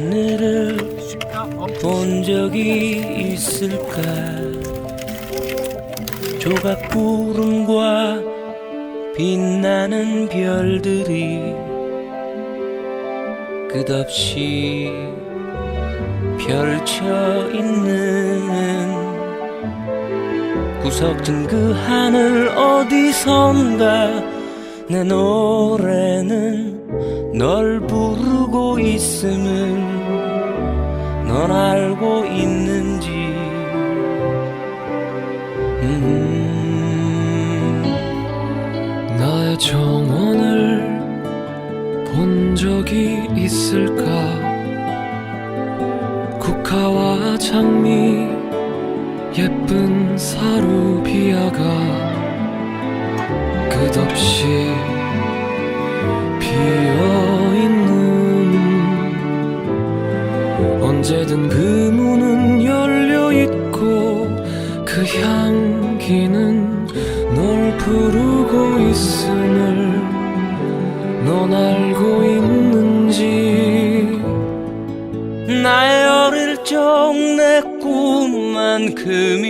하늘을 본 적이 있을까? 조각 구름과 빛나는 별들이 끝없이 펼쳐 있는 구석진 그 하늘 어디선가 내 노래는 널 부르고 있음을 넌 알고 있는지. 음 나의 정원을 본 적이 있을까? 국화와 장미 예쁜 사루비아가 끝없이 피어 언제든 그 문은 열려 있고 그 향기는 널 부르고 있음을 넌 알고 있는지. 나의 어릴 적 내 꿈만큼이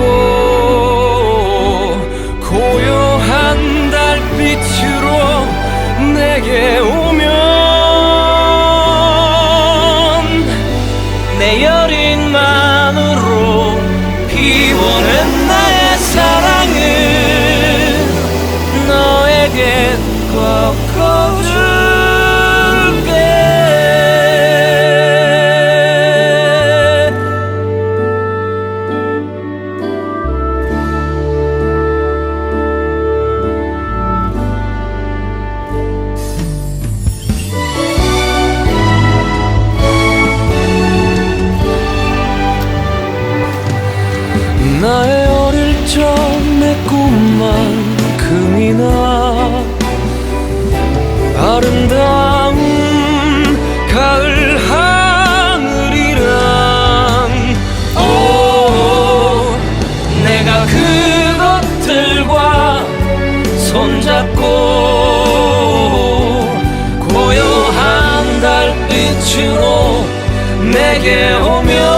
고 고요한 달빛으로 내게 달빛으로 내게 오면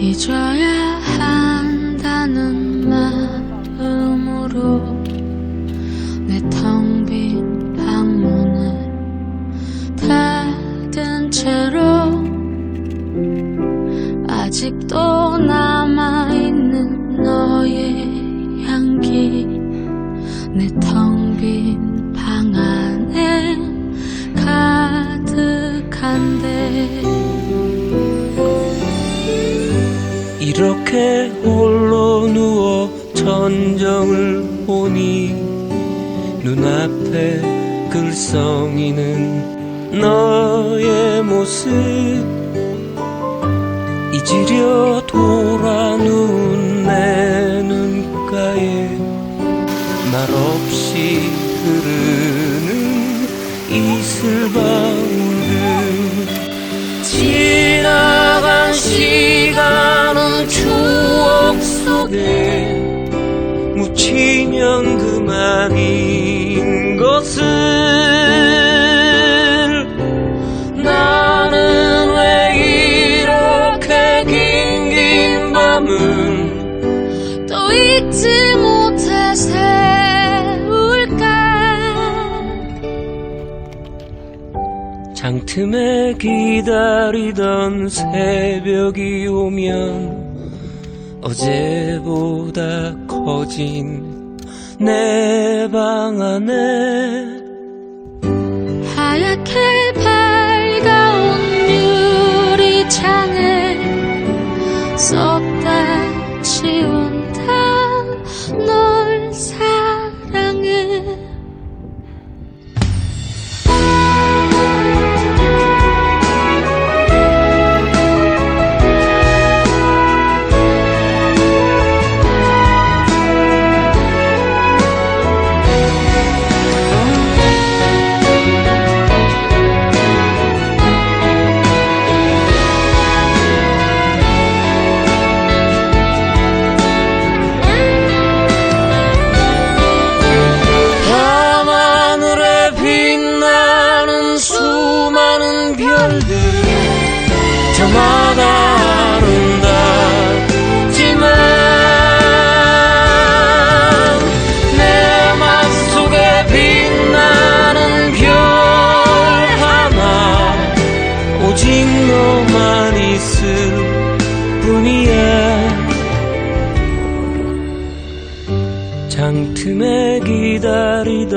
잊어야 한다는 마음으로 내 텅 빈 방문을 닫은 채로 아직도 천정을 보니 눈앞에 글썽이는 너의 모습. 잊으려 돌아 누운 내 눈가에 말없이 흐르는 이슬방울 지나간 시간은 추억 속에 치면 그만인 것을 나는 왜 이렇게 긴 긴 밤은 또 잊지 못해 세울까? 장틈에 기다리던 새벽이 오면 어제보다 떨어진 내 방 안에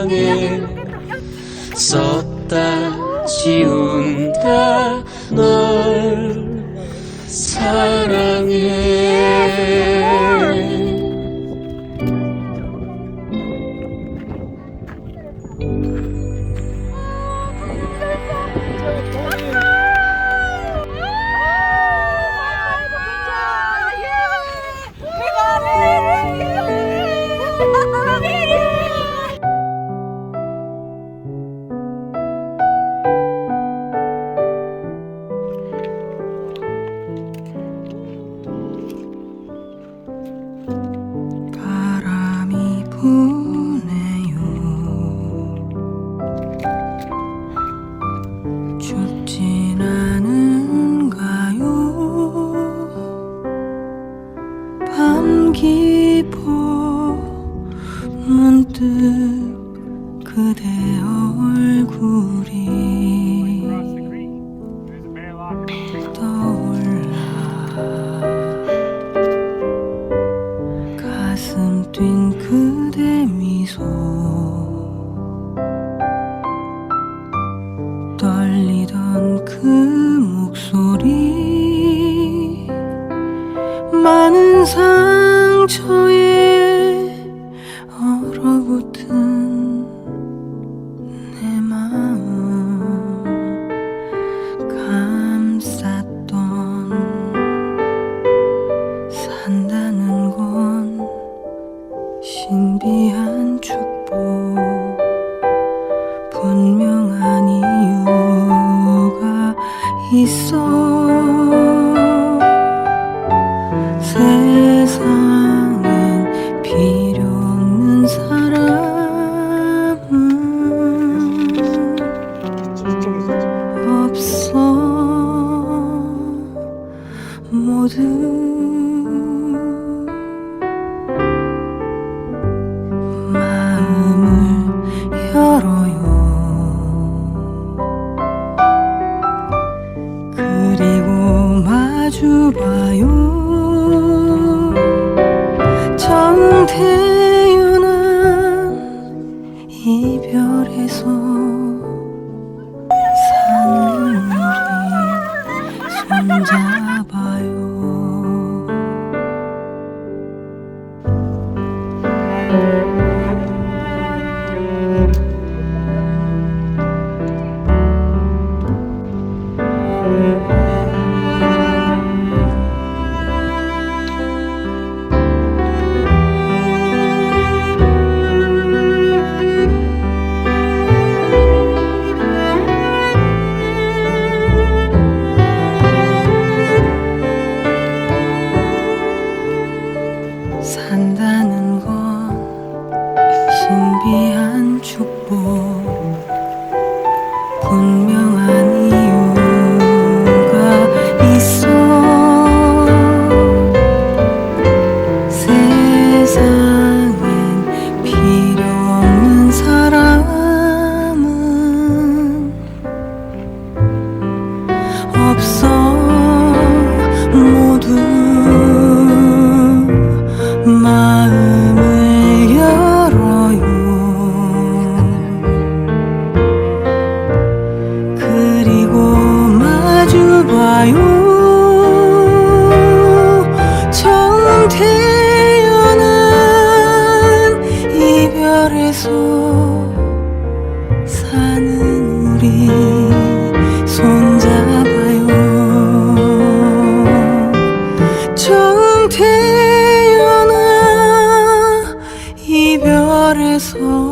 운명을 썼다 지운다 널 사랑 들리던 그 목소리. 많은 상처 he saw. 처음 태어나 이별에서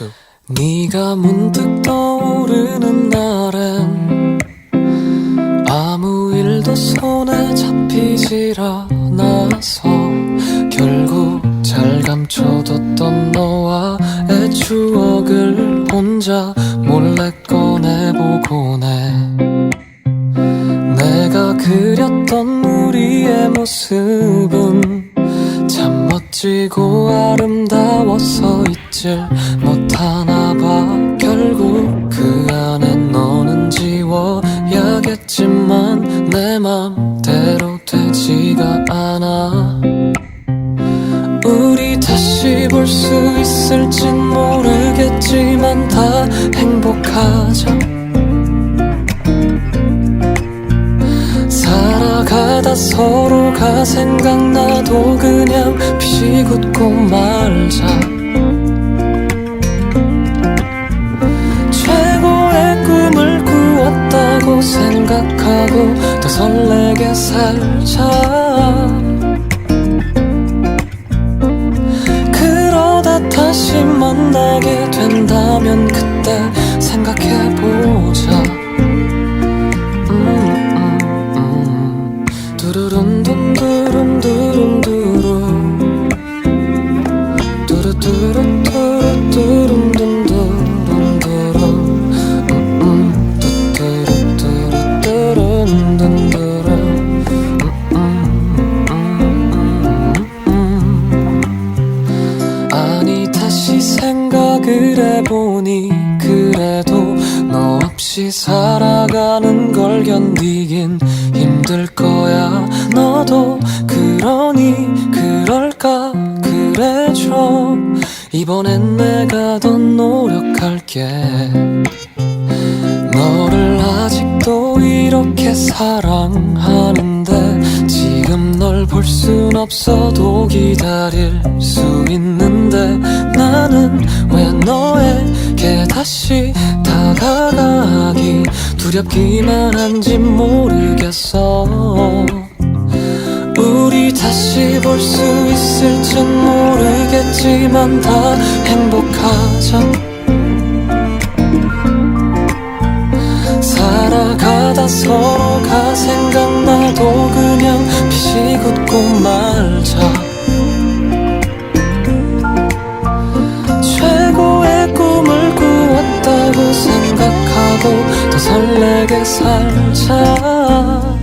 two. 네가 문득 떠오르는 날엔 아무 일도 손에 잡히질 않아서 결국 잘 감춰뒀던 너와의 추억을 혼자 몰래 꺼내보곤 해 내가 그렸던 우리의 모습은 참 멋지고 아름다워서 잊질 못하나 봐. 결국 그 안에 너는 지워야겠지만 내 맘대로 되지가 않아. 우리 다시 볼 수 있을진 모르겠지만 다 행복하자 살아가다 서로가 생각나도 그냥 비웃고 말자 설레게 살자 두 사랑하는데 지금 널 볼 순 없어도 기다릴 수 있는데 나는 왜 너에게 다시 다가가기 두렵기만 한지 모르겠어. 우리 다시 볼 수 있을진 모르겠지만 다 행복하자 살아 서로가 생각나도 그냥 비웃고 말자. 최고의 꿈을 꾸었다고 생각하고 더 설레게 살자.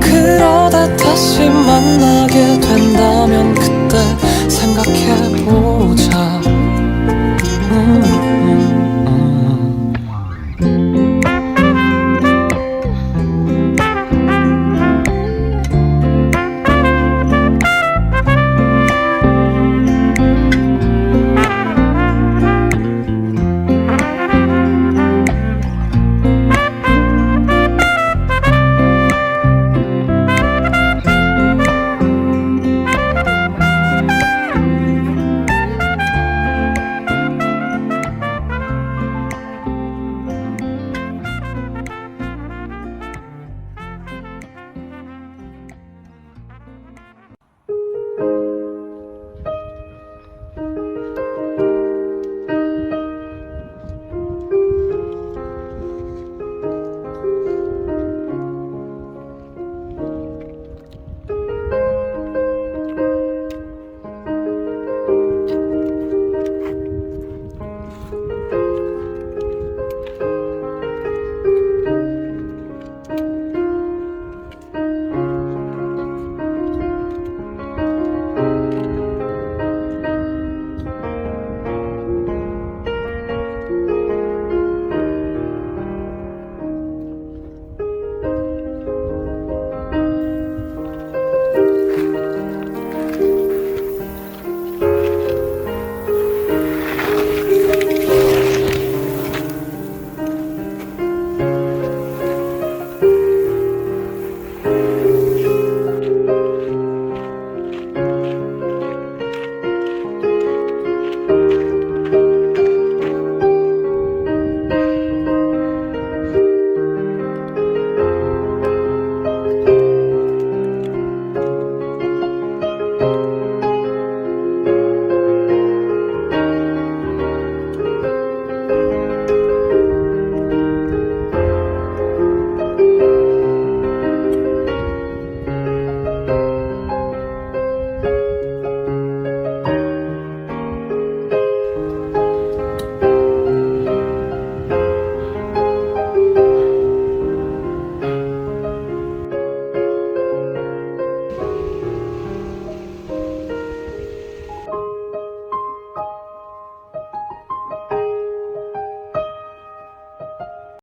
그러다 다시 그때